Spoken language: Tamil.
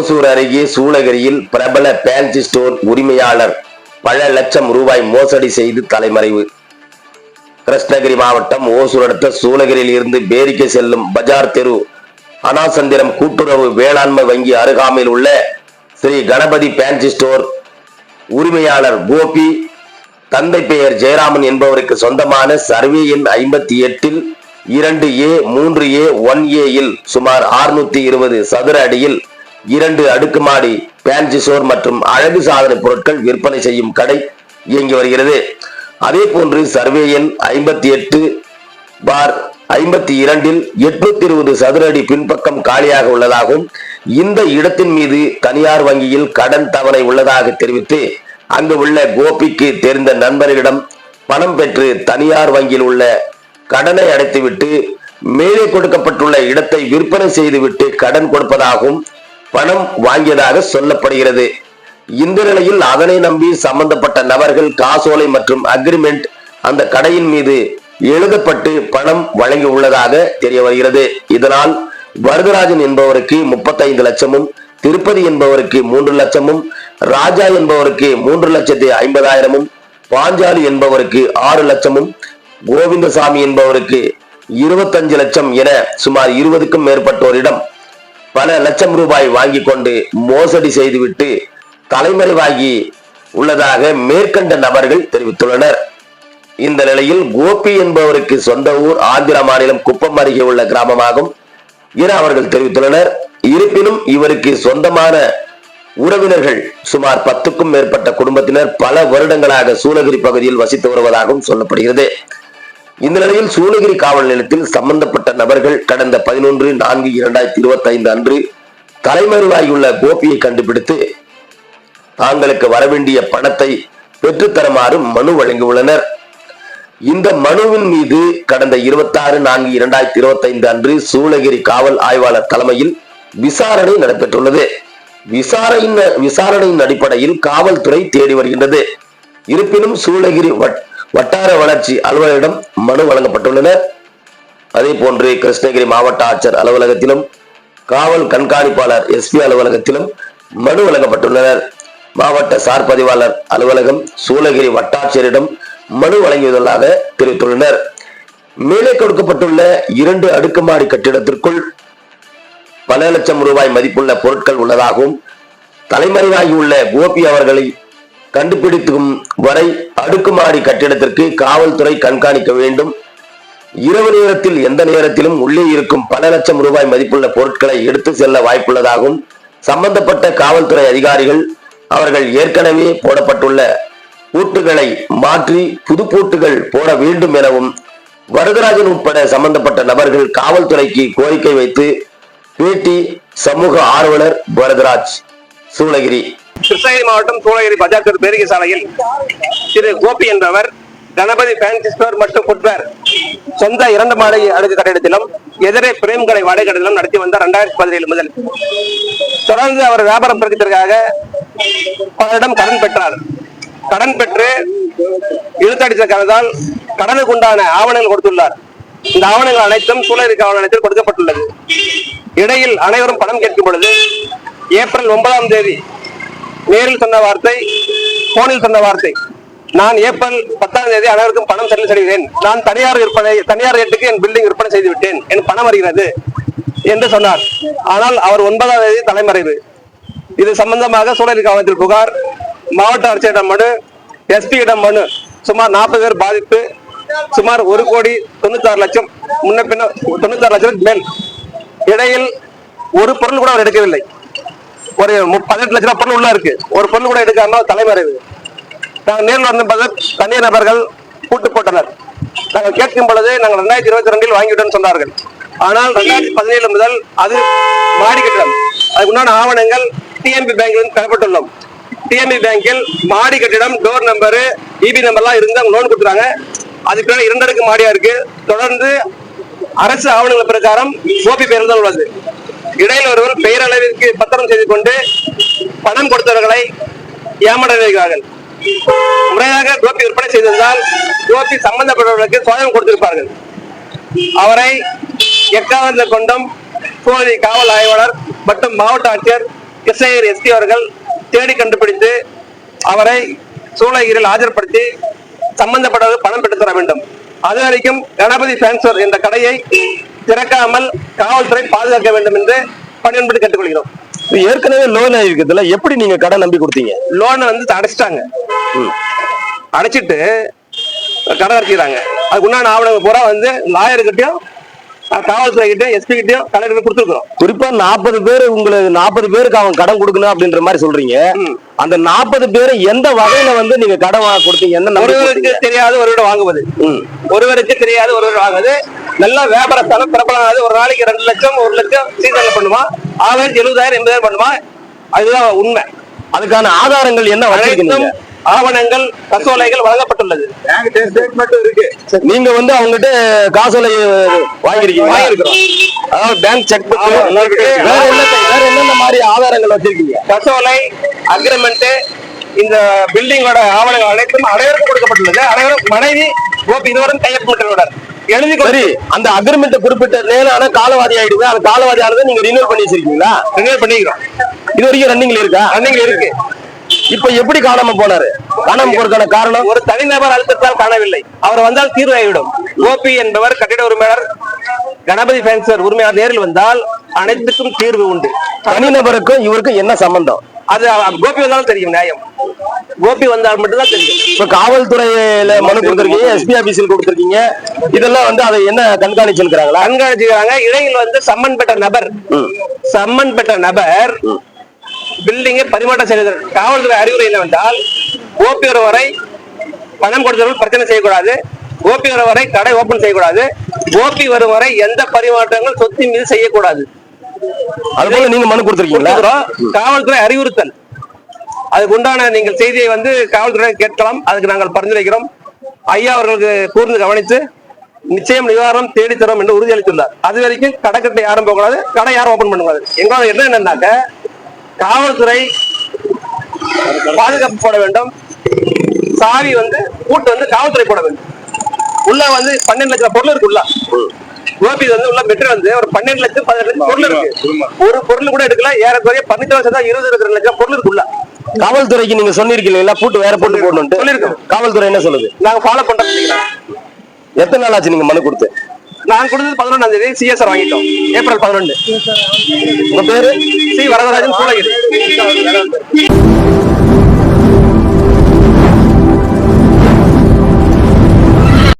ஓசூர் அருகே சூளகிரியில் பிரபல பேன்சி ஸ்டோர் உரிமையாளர் பல லட்சம் ரூபாய் மோசடி செய்து தலைமறைவு. கிருஷ்ணகிரி மாவட்டம் ஓசூர் அடுத்த சூளகிரியில் இருந்து பேரிக்கை செல்லும் பஜார் தெரு அனாசந்திரம் கூட்டுறவு வேளாண்மை வங்கி அருகாமையில் உள்ள ஸ்ரீ கணபதி பேன்சி ஸ்டோர் உரிமையாளர் கோபி தந்தை பெயர் ஜெயராமன் என்பவருக்கு சொந்தமான சர்வே எண் ஐம்பத்தி எட்டில் இரண்டு ஏ மூன்று ஏ ஒன் ஏ இல் சுமார் 620 இருபது சதுர அடியில் இரண்டு அடுக்குமாடி பேன்சி சோர் மற்றும் அழகு சாதன பொருட்கள் விற்பனை செய்யும் கடை இயங்கி வருகிறது. அதே போன்று சர்வே எண் ஐம்பத்தி எட்டு பார் ஐம்பத்தி இரண்டில் எட்நூத்தி இருபது சதுர அடி பின்பக்கம் காலியாக உள்ளதாகவும் இந்த இடத்தின் மீது தனியார் வங்கியில் கடன் தவணை உள்ளதாக தெரிவித்து அங்கு உள்ள கோபிக்கு தெரிந்த நண்பர்களிடம் பணம் பெற்று தனியார் வங்கியில் உள்ள கடனை அடைத்துவிட்டு மேலே கொடுக்கப்பட்டுள்ள இடத்தை விற்பனை செய்துவிட்டு கடன் கொடுப்பதாகவும் பணம் வாங்கியதாக சொல்லப்படுகிறது. இந்த நிலையில் அதனை நம்பி சம்பந்தப்பட்ட நபர்கள் காசோலை மற்றும் அக்ரிமெண்ட் அந்த கடையின் மீது எழுதப்பட்டு பணம் வழங்கி உள்ளதாக தெரிய வருகிறது. இதனால் வரதராஜன் என்பவருக்கு முப்பத்தைந்து லட்சமும் திருப்பதி என்பவருக்கு மூன்று லட்சமும் ராஜா என்பவருக்கு மூன்று லட்சத்தி ஐம்பதாயிரமும் பாஞ்சாலி என்பவருக்கு ஆறு லட்சமும் கோவிந்தசாமி என்பவருக்கு இருபத்தஞ்சு லட்சம் என சுமார் இருபதுக்கும் மேற்பட்டோரிடம் பல லட்சம் ரூபாய் வாங்கி கொண்டு மோசடி செய்துவிட்டு தலைமறைவாகி உள்ளதாக மேற்கண்ட நபர்கள் தெரிவித்துள்ளனர். இந்த நிலையில் கோபி என்பவருக்கு சொந்த ஊர் ஆந்திர மாநிலம் குப்பம் அருகே உள்ள கிராமமாகும் என அவர்கள் தெரிவித்துள்ளனர். இருப்பினும் இவருக்கு சொந்தமான உறவினர்கள் சுமார் பத்துக்கும் மேற்பட்ட குடும்பத்தினர் பல வருடங்களாக சூளகிரி பகுதியில் வசித்து வருவதாகவும் சொல்லப்படுகிறது. இந்த நிலையில் சூளகிரி காவல் நிலையத்தில் சம்பந்தப்பட்ட நபர்கள் கடந்த பதினொன்று நான்கு இரண்டாயிரத்தி இருபத்தி ஐந்து அன்று தலைமறைவாகியுள்ள கோபியை கண்டுபிடித்து தாங்களுக்கு வரவேண்டிய பணத்தை பெற்றுத்தருமாறு மனு வழங்கியுள்ளனர். இந்த மனுவின் மீது கடந்த இருபத்தாறு நான்கு இரண்டாயிரத்தி இருபத்தி ஐந்து அன்று சூளகிரி காவல் ஆய்வாளர் தலைமையில் விசாரணை நடைபெற்றுள்ளது. விசாரணையின் விசாரணையின் அடிப்படையில் காவல்துறை தேடி வருகின்றது. இருப்பினும் சூளகிரி வட்- வட்டார வளர்ச்சி அலுவலரிடம் மனு வழங்கப்பட்டுள்ளனர். அதே போன்று கிருஷ்ணகிரி மாவட்ட ஆட்சியர் அலுவலகத்திலும் காவல் கண்காணிப்பாளர் எஸ்பி அலுவலகத்திலும் மனு வழங்கப்பட்டுள்ளனர். மாவட்ட சார் பதிவாளர் அலுவலகம் சூளகிரி வட்டாட்சியரிடம் மனு வழங்கியுள்ளதாக தெரிவித்துள்ளனர். மேலே கொடுக்கப்பட்டுள்ள இரண்டு அடுக்குமாடி கட்டிடத்திற்குள் பல லட்சம் ரூபாய் மதிப்புள்ள பொருட்கள் உள்ளதாகவும் தலைமறைவாகியுள்ள கோபி அவர்களை கண்டுபிடிக்கும் வரை அடுக்குமாடி கட்டிடத்திற்கு காவல்துறை கண்காணிக்க வேண்டும். இரவு நேரத்தில் எந்த நேரத்திலும் உள்ளே இருக்கும் பல லட்சம் ரூபாய் மதிப்புள்ள பொருட்களை எடுத்து செல்ல வாய்ப்புள்ளதாகவும் சம்பந்தப்பட்ட காவல்துறை அதிகாரிகள் அவர்கள் ஏற்கனவே போடப்பட்டுள்ள பூட்டுகளை மாற்றி புது பூட்டுகள் போட வேண்டும் எனவும் வரதராஜன் உட்பட சம்பந்தப்பட்ட நபர்கள் காவல்துறைக்கு கோரிக்கை வைத்து பேட்டி சமூக ஆர்வலர் வரதராஜ் சூளகிரி. கிருஷ்ணகிரி மாவட்டம் சூளகிரி பஜார் பேரிகை சாலையில் திரு கோபி என்பவர் கணபதி ஃபேன்சி ஸ்டோர் மற்றும் ஃபுட்வேர் சொந்த இரண்டு மாடி அடுக்கு கட்டிடத்திலும் எதிரே பிரேம் கடை வாடகை கட்டிடம் நடத்தி வந்தார் இரண்டாயிரத்தி பதினேழு முதல். தொடர்ந்து அவர் வியாபாரம் பெருக்கத்திற்காக பலரிடம் கடன் பெற்றார். கடன் பெற்று இழுத்தடித்த காரணத்தால் கடனுக்கு உண்டான ஆவணங்கள் கொடுத்துள்ளார். இந்த ஆவணங்கள் அனைத்தும் சூழலுக்கு ஆவணத்தில் கொடுக்கப்பட்டுள்ளது. இடையில் அனைவரும் பணம் கேட்கும் பொழுது ஏப்ரல் ஒன்பதாம் தேதி நேரில் சொன்ன வார்த்தை போனில் சொன்ன வார்த்தை. நான் ஏப்ரல் பத்தாம் தேதி அனைவருக்கும் பணம் செலுத்தி செய்கிறேன் நான் தனியார் விற்பனை தனியார் ரேட்டுக்கு என் பில்டிங் விற்பனை செய்து விட்டேன். என் பணம் வருகிறது என்று சொன்னார். ஆனால் அவர் ஒன்பதாம் தேதி தலைமறைவு. இது சம்பந்தமாக சூழல் காவலத்தில் புகார் மாவட்ட ஆட்சியரிடம் மனு எஸ்பியிடம் மனு. சுமார் நாற்பது பேர் பாதிப்பு. சுமார் ஒரு கோடி தொண்ணூத்தாறு லட்சம். முன்ன பின்ன தொண்ணூத்தாறு லட்சம் மேல். இடையில் ஒரு பொருள் கூட அவர் எடுக்கவில்லை. ஒரு பதினெட்டு லட்ச ரூபாய் பொருள் உள்ள இருக்கு. ஒரு பொருள் கூட எடுக்காம தலைமறைவு நாங்கள் நேரில் வந்தபோது தனியார் நபர்கள் கூட்டு போட்டனர். நாங்கள் கேட்கும் பொழுது நாங்கள் ரெண்டாயிரத்தி இருபத்தி ரெண்டில் வாங்கிவிட்டோம்னு சொன்னார்கள். ஆனால் ரெண்டாயிரத்தி பதினேழு முதல் அது மாடி கட்டிடம். அதுக்குண்டான ஆவணங்கள் டிஎம்பி பேங்கில் பெறப்பட்டுள்ளோம். டிஎம்பி பேங்கில் மாடி கட்டிடம் டோர் நம்பரு இபி நம்பர்லாம் இருந்து அவங்க லோன் கொடுத்துறாங்க அதுக்கு பின்னாடி இரண்டடுக்கு மாடியா இருக்கு. தொடர்ந்து அரசு ஆவணங்கள் பிரகாரம் கோபி பேரில் தான் உள்ளது. இடையில் ஒருவர் பெயரளவிற்கு பத்திரம் செய்து கொண்டு பணம் கொடுத்தவர்களை ஏமாற்ற முறையாக கோபி விற்பனை செய்திருந்தால் கோபி சம்பந்தப்பட்டவர்களுக்கு சோதனை கொடுத்திருப்பார்கள். அவரை எக்காரணத்தை கொண்டும் போதை காவல் ஆய்வாளர் மற்றும் மாவட்ட ஆட்சியர் கிருஷ்ணகிரி எஸ்பி அவர்கள் தேடி கண்டுபிடித்து அவரை சூளகிரியில் ஆஜர்படுத்தி சம்பந்தப்பட்டவர் பணம் பெற்றுத்தர வேண்டும். அது வரைக்கும் கணபதி ஃபேன்சர் என்ற கடையை திறக்காமல் காவல்துறை பாதுகாக்க வேண்டும் என்று பணியன்படி கேட்டுக்கொள்கிறோம். ஏற்கனவே லோன் ஆயிருக்கிறதுல எப்படி நீங்க கடன் நம்பி கொடுத்தீங்க? லோனை வந்து அடைச்சிட்டாங்க. அடைச்சிட்டு கடன் அடைச்சிக்கிறாங்க அதுக்கு உண்டான ஆவணங்கள் பூரா வந்து லாயர்கிட்டயும் காவல்துறை கிட்டயும் எஸ்பி கிட்டயும் கலெக்டர் கொடுத்துருக்கோம் குறிப்பா நாற்பது பேர் உங்களுக்கு நாற்பது பேருக்கு அவன் கடன் கொடுக்கணும் அப்படின்ற மாதிரி சொல்றீங்க. அந்த நாற்பது பேரை எந்த வகையில வந்து நீங்க கடன் வாங்க கொடுத்தீங்க? என்ன ஒருவருக்கு? தெரியாது ஒருவரிடம் வாங்குவது. ஒருவருக்கு தெரியாது ஒருவர் வாங்குவது. நல்லா வியாபாரத்தாலும் பிரபலமானது ஒரு நாளைக்கு ரெண்டு லட்சம் ஒரு லட்சம் சீசன்ல பண்ணுவான் ஆவரேஜ் எழுபதாயிரம் எண்பதாயிரம் பண்ணுவான் அதுதான் உண்மை. அதுக்கான ஆதாரங்கள் என்ன வச்சிருக்கீங்க? அனைத்தும் ஆவணங்கள் கசோலைகள் வழங்கப்பட்டுள்ளது. நீங்க வந்து அவங்ககிட்ட காசோலை வாங்கிருக்கீங்க. அதாவது பேங்க் செக் இருக்கு. வேற என்ன வேற என்னென்ன மாதிரி ஆதாரங்கள் வச்சிருக்கீங்க? கசோலை அக்ரிமெண்ட் இந்த பில்டிங்கோட ஆவணங்கள் அனைத்தும் அனைவருக்கும் கொடுக்கப்பட்டுள்ளது. அனைவரும் மனைவி கோபி இதுவரை கையொப்பமிட்டுள்ளனர் எழுதி சரி அந்த அக்ரிமெண்ட் குறிப்பிட்ட நேரான காலவாதி ஆயிடுது அந்த காலவாதி ஆனதை நீங்க ரினியூல் பண்ணி வச்சிருக்கீங்களா ரினியூல் பண்ணிக்கிறோம். இது வரைக்கும் ரன்னிங்ல இருக்கா? ரன்னிங் இருக்கு. இப்ப எப்படி காணாம போனாரு? காணாம போறதுக்கான காரணம்? ஒரு தனிநபர் அழுத்தத்தால் காணவில்லை. அவர் வந்தால் தீர்வு ஆகிவிடும் கோபி என்பவர் கட்டிட உரிமையாளர் கணபதி ஃபேன்சர் உரிமையாளர் நேரில் வந்தால் அனைத்துக்கும் தீர்வு உண்டு. தனிநபருக்கும் இவருக்கும் என்ன சம்பந்தம்? அது கோபி வந்தாலும் தெரியும் நியாயம். கோபி வந்தால் மட்டும்தான் தெரியும். இப்ப காவல்துறையில மனு கொடுத்திருக்கீங்க எஸ்பி ஆபீஸில் கொடுத்திருக்கீங்க. இதெல்லாம் வந்து அதை என்ன கண்காணிச்சு இருக்கிறாங்களா கண்காணிச்சுக்கிறாங்க இடையில் வந்து சம்மன் பெற்ற நபர். சம்மன் பெற்ற நபர் பில்டிங்கை பரிமாற்றம் செய்தது. காவல்துறை அறிவுரை என்னவென்றால் கோபி வரை பணம் கொடுத்தவர்கள் பிரச்சனை செய்யக்கூடாது. கோபி வரும் வரை கடை ஓபன் செய்யக்கூடாது. கோபி வரும் வரை எந்த பரிமாற்றங்கள் சொத்து மீது செய்யக்கூடாது. அது போல நீங்க மனு கொடுத்திருக்கீங்களா. காவல்துறை அறிவுறுத்தல். அதுக்கு உண்டான நீங்கள் செய்தியை வந்து காவல்துறை கேட்கலாம். அதுக்கு நாங்கள் பரிந்துரைக்கிறோம். ஐயா அவர்களுக்கு கூர்ந்து கவனித்து நிச்சயம் நிவாரணம் தேடி தரும் என்று உறுதியளித்துள்ளார். அது வரைக்கும் கடைக்கட்டை யாரும் போகக்கூடாது. கடை யாரும் ஓபன் பண்ணக்கூடாது. எங்களோட என்ன என்னன்னாக்க காவல்துறை பாதுகாப்பு போட வேண்டும். சாவி வந்து பூட்டு வந்து காவல்துறை போட வேண்டும். உள்ள வந்து பன்னெண்டு லட்சம் பொருள் இருக்கு உள்ள. கோபி வந்து உள்ள மெட்ரோ வந்து ஒரு பன்னெண்டு லட்சம் பதினெட்டு லட்சம் பொருள் இருக்கு. ஒரு பொருள் கூட எடுக்கல. ஏறக்குறைய பதினெட்டு லட்சம் தான் இருபது இருபத்தி லட்சம் பொருள் இருக்கு உள்ள. காவல்துறைக்கு நீங்க சொன்னிருக்கீங்களா பூட்டு வேற பூட்டு போடணும். காவல்துறை என்ன சொல்லுது? நாங்க ஃபாலோ பண்றோம். எத்தனை நாள் ஆச்சு நீங்க மனு கொடுத்து? நான் கொடுத்தது பதினொன்றாம் தேதி. சிஎஸ்ஆர் வாங்கிட்டோம். ஏப்ரல் பதினொன்று உங்க பேரு? சி வரதராஜன் சூளகிரி.